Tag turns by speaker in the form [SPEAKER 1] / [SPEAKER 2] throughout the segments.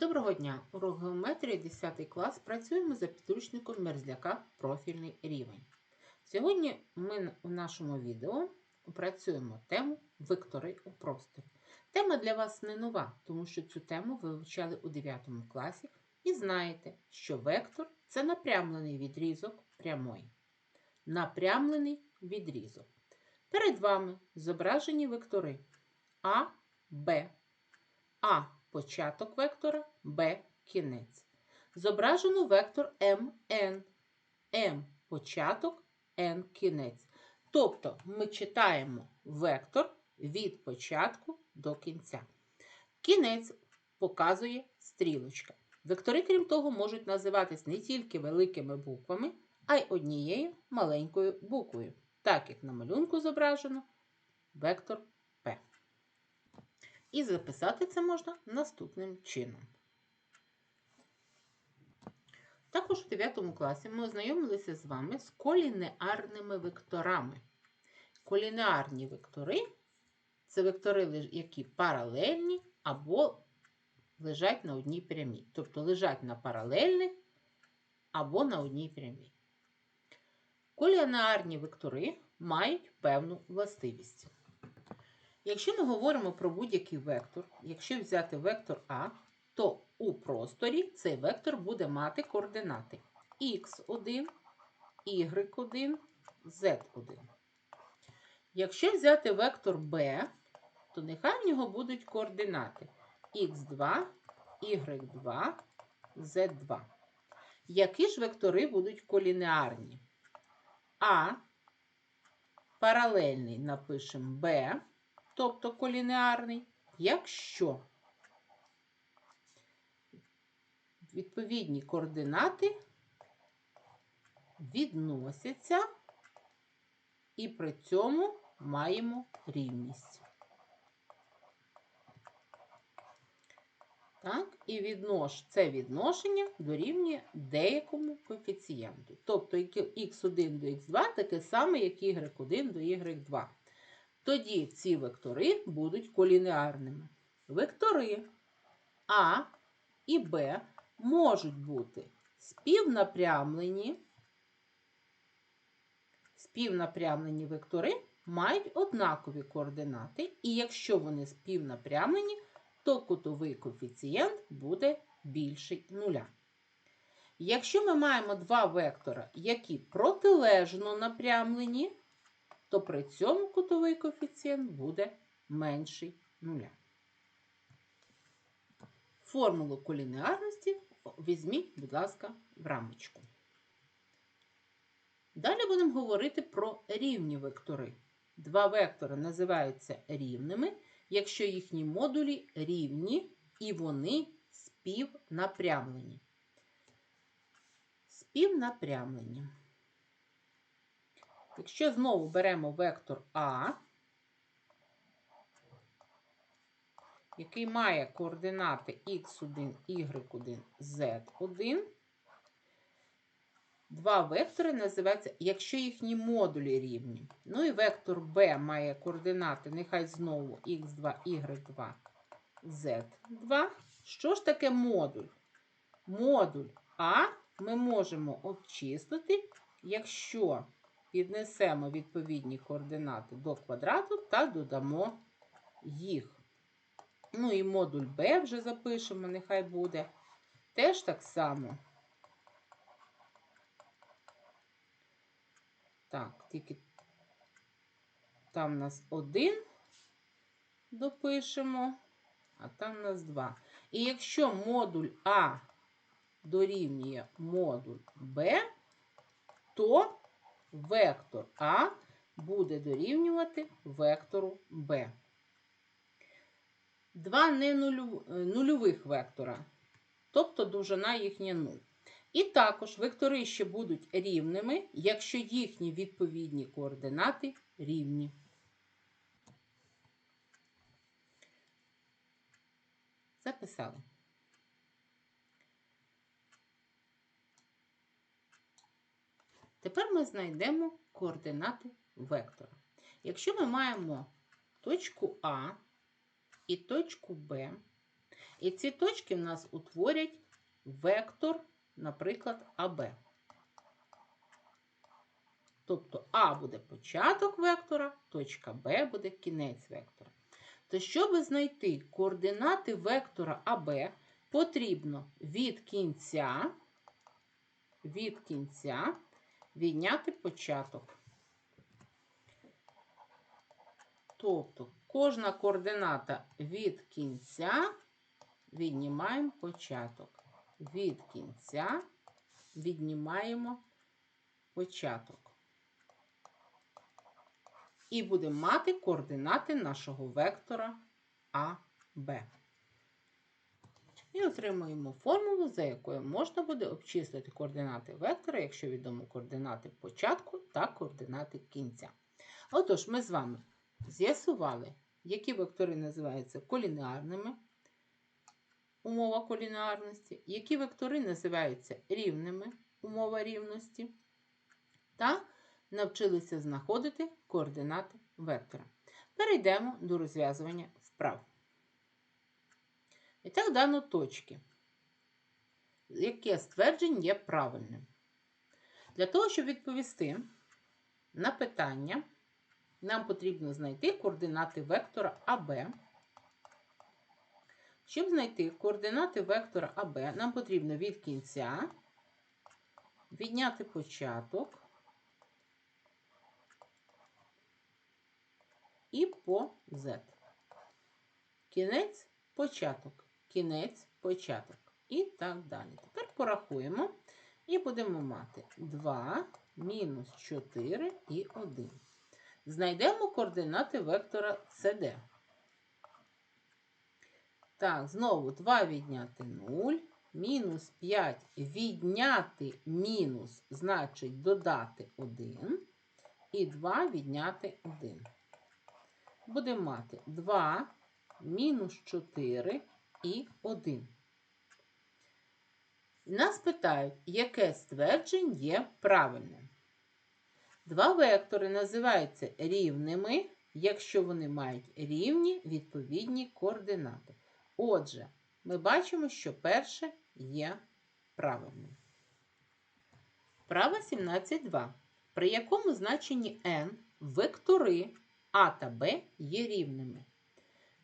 [SPEAKER 1] Доброго дня! Урок геометрії 10 клас. Працюємо за підручником мерзляка профільний рівень. Сьогодні ми у нашому відео опрацюємо тему вектори у просторі. Тема для вас не нова, тому що цю тему ви вивчали у 9 класі і знаєте, що вектор це напрямлений відрізок прямої. Напрямлений відрізок. Перед вами зображені вектори А, Б. А початок вектора, Б кінець. Зображено вектор МН. М початок, Н кінець. Тобто ми читаємо вектор від початку до кінця. Кінець показує стрілочка. Вектори, крім того, можуть називатись не тільки великими буквами, а й однією маленькою буквою, так як на малюнку зображено вектор П. І записати це можна наступним чином. Також у 9 класі ми ознайомилися з вами з колінеарними векторами. Колінеарні вектори це вектори, які паралельні або лежать на одній прямій. Тобто лежать на паралельних або на одній прямій. Колінеарні вектори мають певну властивість. Якщо ми говоримо про будь-який вектор, якщо взяти вектор А, то у просторі цей вектор буде мати координати х1, y1, z1. Якщо взяти вектор b, то нехай в нього будуть координати х2, y2, z2. Які ж вектори будуть колінеарні? А паралельний напишемо b тобто колінеарний, якщо відповідні координати відносяться і при цьому маємо рівність. Так, і віднош, це відношення дорівнює деякому коефіцієнту. Тобто х1 до х2 таке саме, як y1 до y2 тоді ці вектори будуть колінеарними. Вектори А і Б можуть бути співнапрямлені. Співнапрямлені вектори мають однакові координати, і якщо вони співнапрямлені, то кутовий коефіцієнт буде більший нуля. Якщо ми маємо два вектора, які протилежно напрямлені, то при цьому кутовий коефіцієнт буде менший нуля. Формулу колінеарності візьміть, будь ласка, в рамочку. Далі будемо говорити про рівні вектори. Два вектори називаються рівними, якщо їхні модулі рівні і вони співнапрямлені. Співнапрямлені. Якщо знову беремо вектор А, який має координати х1, y1, z1, два вектори називаються, якщо їхні модулі рівні. Ну і вектор b має координати, нехай знову х2, y2, z2. Що ж таке модуль? Модуль А ми можемо обчислити, якщо піднесемо відповідні координати до квадрату та додамо їх. Ну і модуль b вже запишемо, нехай буде. Теж так само. Так, тільки там у нас один допишемо, а там у нас два. І якщо модуль А дорівнює модуль Б, то вектор А буде дорівнювати вектору Б. Два нульових вектора, тобто довжина їхня 0. І також вектори ще будуть рівними, якщо їхні відповідні координати рівні. Записали. Тепер ми знайдемо координати вектора. Якщо ми маємо точку А і точку Б, І ці точки в нас утворять вектор, наприклад, АБ. Тобто А буде початок вектора, точка Б буде кінець вектора. То щоб знайти координати вектора АБ, потрібно від кінця, від кінця відняти початок. Тобто кожна координата від кінця віднімаємо початок. Від кінця віднімаємо початок. І будемо мати координати нашого вектора АБ. І отримуємо формулу, за якою можна буде обчислити координати вектора, якщо відомо координати початку та координати кінця. Отож, ми з вами з'ясували, які вектори називаються колінеарними, умова колінеарності, які вектори називаються рівними, умова рівності, та навчилися знаходити координати вектора. Перейдемо до розв'язування вправ. І так дано точки, яке ствердження є правильним. Для того, щоб відповісти на питання, нам потрібно знайти координати вектора АБ. Щоб знайти координати вектора АБ, нам потрібно від кінця відняти початок і по Z. Кінець початок, кінець початок. І так далі. Тепер порахуємо і будемо мати 2 мінус 4 і 1. Знайдемо координати вектора CD. Так, знову 2 відняти 0, мінус 5 відняти мінус, значить додати 1, і 2 відняти 1. Будемо мати 2 мінус 4 і 1. Нас питають, яке ствердження є правильним. Два вектори називаються рівними, якщо вони мають рівні відповідні координати. Отже, ми бачимо, що перше є правильним. Право 17.2. При якому значенні n вектори А та Б є рівними.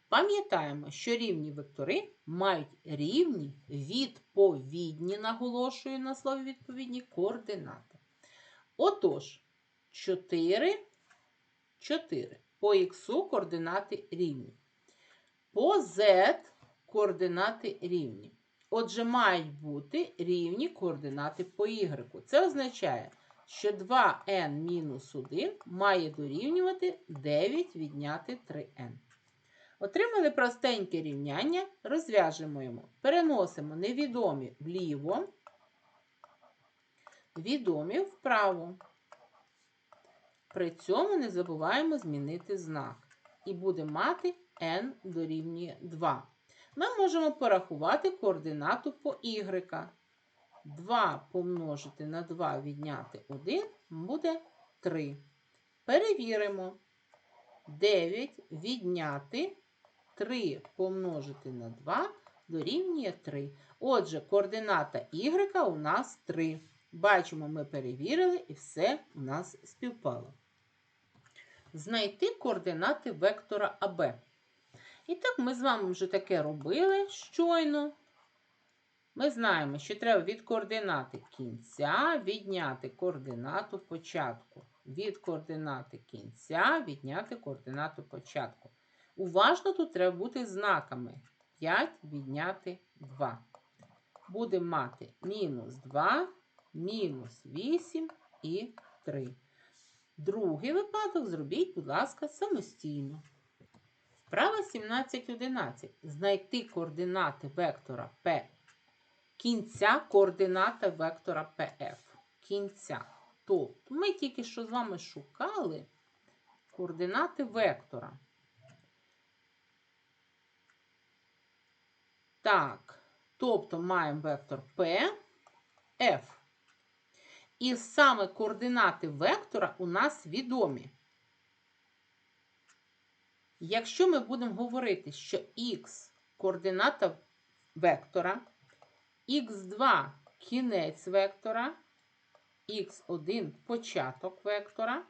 [SPEAKER 1] Пам'ятаємо, що рівні вектори мають рівні відповідні, наголошую на слові відповідні координати. Отож, 4, 4. По х координати рівні. По z координати рівні. Отже, мають бути рівні координати по y. Це означає, що 2n-1 має дорівнювати 9 відняти 3n. Отримали простеньке рівняння, розв'яжемо його. Переносимо невідомі вліво, відомі вправо. При цьому не забуваємо змінити знак. І буде мати n дорівнює 2. Ми можемо порахувати координату по y. 2 помножити на 2 відняти 1 буде 3. Перевіримо. 9 відняти 3 помножити на 2 дорівнює 3. Отже, координата y у нас 3. Бачимо, ми перевірили і все у нас співпало. Знайти координати вектора АБ. І так, ми з вами вже таке робили щойно. Ми знаємо, що треба від координати кінця відняти координату початку. Від координати кінця відняти координату початку. Уважно тут треба бути знаками 5 відняти 2. Будемо мати мінус 2, мінус 8 і 3. Другий випадок зробіть, будь ласка, самостійно. Вправа 17.11. Знайти координати вектора P. Кінця координата вектора PF. Кінця. Тобто ми тільки що з вами шукали координати вектора. Так, тобто маємо вектор P, F. І саме координати вектора у нас відомі. Якщо ми будемо говорити, що Х координата вектора, х2 кінець вектора, х1 початок вектора,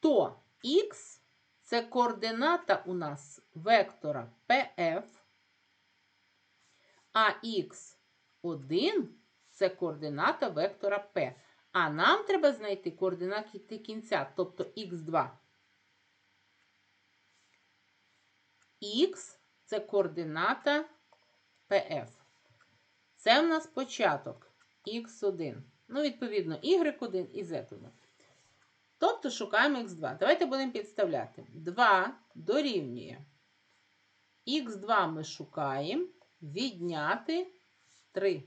[SPEAKER 1] то х це координата у нас вектора PF, а х1 це координата вектора P. А нам треба знайти координати кінця, тобто х2. Х це координата PF. Це в нас початок х1. Ну, відповідно, y1 і z1. Тобто шукаємо х2. Давайте будемо підставляти. 2 дорівнює. х2 ми шукаємо відняти 3.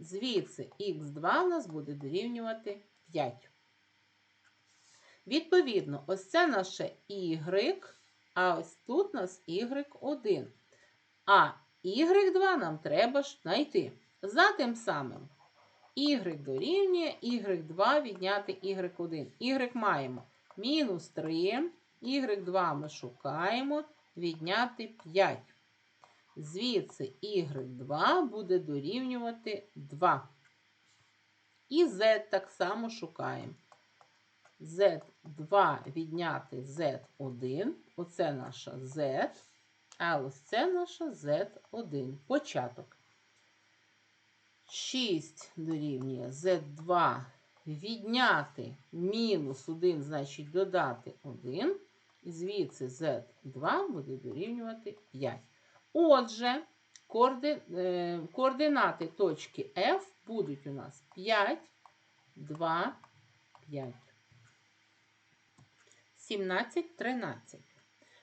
[SPEAKER 1] Звідси х2 у нас буде дорівнювати 5. Відповідно, ось це наше y, а ось тут у нас y1. А y2 нам треба ж знайти. За тим самим y дорівнює y2 відняти y1. y маємо мінус 3, y2 ми шукаємо відняти 5. Звідси y2 буде дорівнювати 2. І z так само шукаємо. z2 відняти z1. Оце наша z. А ось це наша z1. Початок. 6 дорівнює z2 відняти мінус 1, значить додати 1. І звідси z2 буде дорівнювати 5. Отже, коорди... е, координати точки F будуть у нас 5, 2, 5. 17, 13.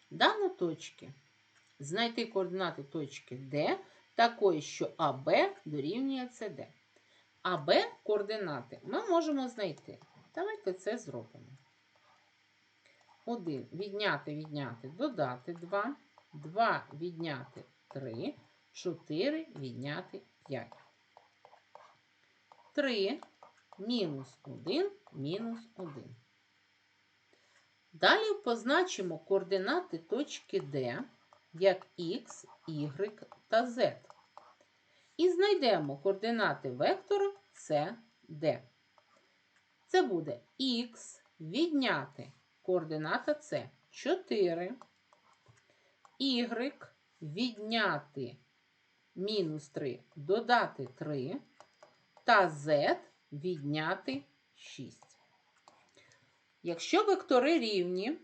[SPEAKER 1] Дано точки. Знайти координати точки D такої, що АБ дорівнює СД. АБ координати ми можемо знайти. Давайте це зробимо. 1 відняти, відняти, додати 2. 2 відняти 3, 4 відняти 5. 3 мінус 1 мінус 1. Далі позначимо координати точки D як X, Y та Z. І знайдемо координати вектора C, D. Це буде Х відняти координата С 4, Y відняти мінус 3, додати 3 та Z відняти 6. Якщо вектори рівні,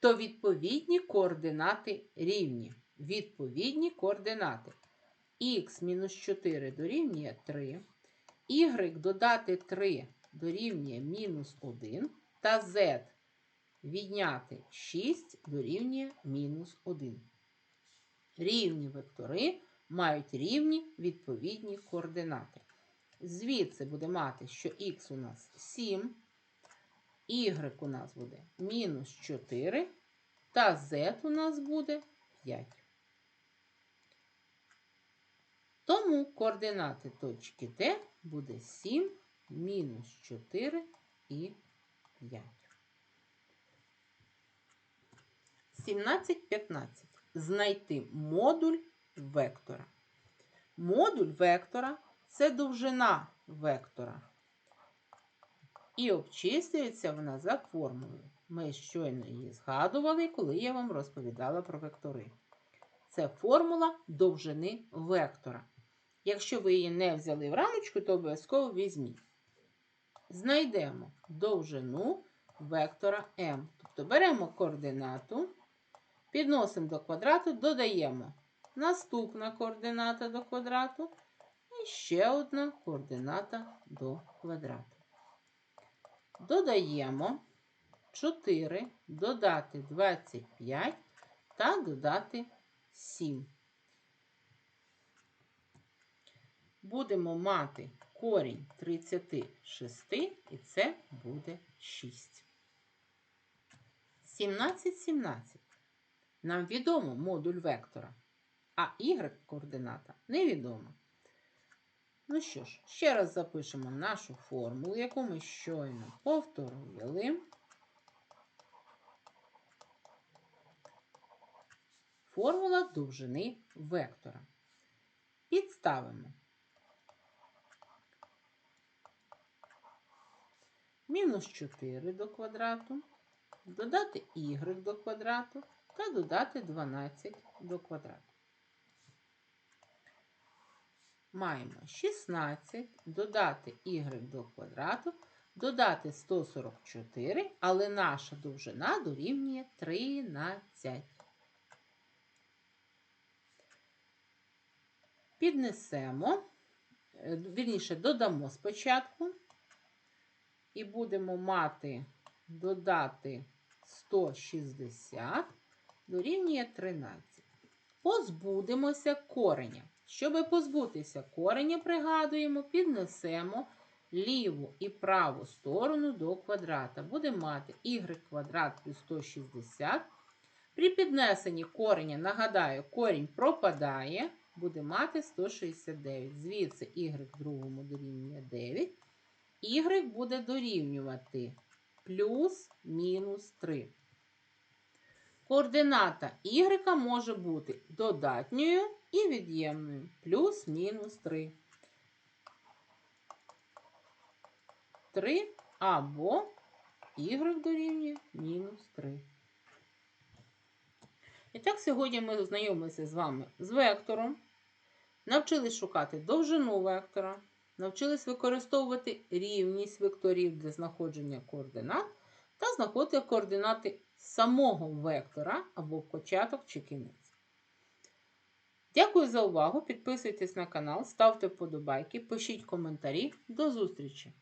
[SPEAKER 1] то відповідні координати рівні. Відповідні координати. Х мінус 4 дорівнює 3, y додати 3 дорівнює мінус 1, та z відняти 6 дорівнює мінус 1. Рівні вектори мають рівні відповідні координати. Звідси буде мати, що х у нас 7, y у нас буде мінус 4, та z у нас буде 5. Тому координати точки Д буде 7, мінус 4 і 5. 17-15. Знайти модуль вектора. Модуль вектора це довжина вектора. І обчислюється вона за формулою. Ми щойно її згадували, коли я вам розповідала про вектори. Це формула довжини вектора. Якщо ви її не взяли в рамочку, то обов'язково візьміть. Знайдемо довжину вектора m. Тобто беремо координату, підносимо до квадрату, додаємо наступна координата до квадрату і ще одна координата до квадрату. Додаємо 4, додати 25 та додати 7. Будемо мати корінь 36, і це буде 6. 17, 17. Нам відомо модуль вектора, а y координата невідома. Ну що ж, ще раз запишемо нашу формулу, яку ми щойно повторили. формула довжини вектора. Підставимо. Мінус 4 до квадрату, додати y до квадрату та додати 12 до квадрату. Маємо 16, додати y до квадрату, додати 144, але наша довжина дорівнює 13. Піднесемо, е, вірніше, додамо спочатку і будемо мати додати 160 дорівнює 13. Позбудемося кореня. Щоб позбутися кореня, пригадуємо, піднесемо ліву і праву сторону до квадрата. Будемо мати y квадрат плюс 160. При піднесенні кореня, нагадаю, корінь пропадає, буде мати 169. Звідси y в другому дорівнює 9. Y буде дорівнювати плюс мінус 3. Координата y може бути додатньою і від'ємною плюс-мінус 3. 3 або y дорівнює мінус 3. І так, сьогодні ми ознайомилися з вами з вектором, навчились шукати довжину вектора, навчились використовувати рівність векторів для знаходження координат та знаходити координати самого вектора або початок чи кінець. Дякую за увагу! Підписуйтесь на канал, ставте вподобайки, пишіть коментарі. До зустрічі!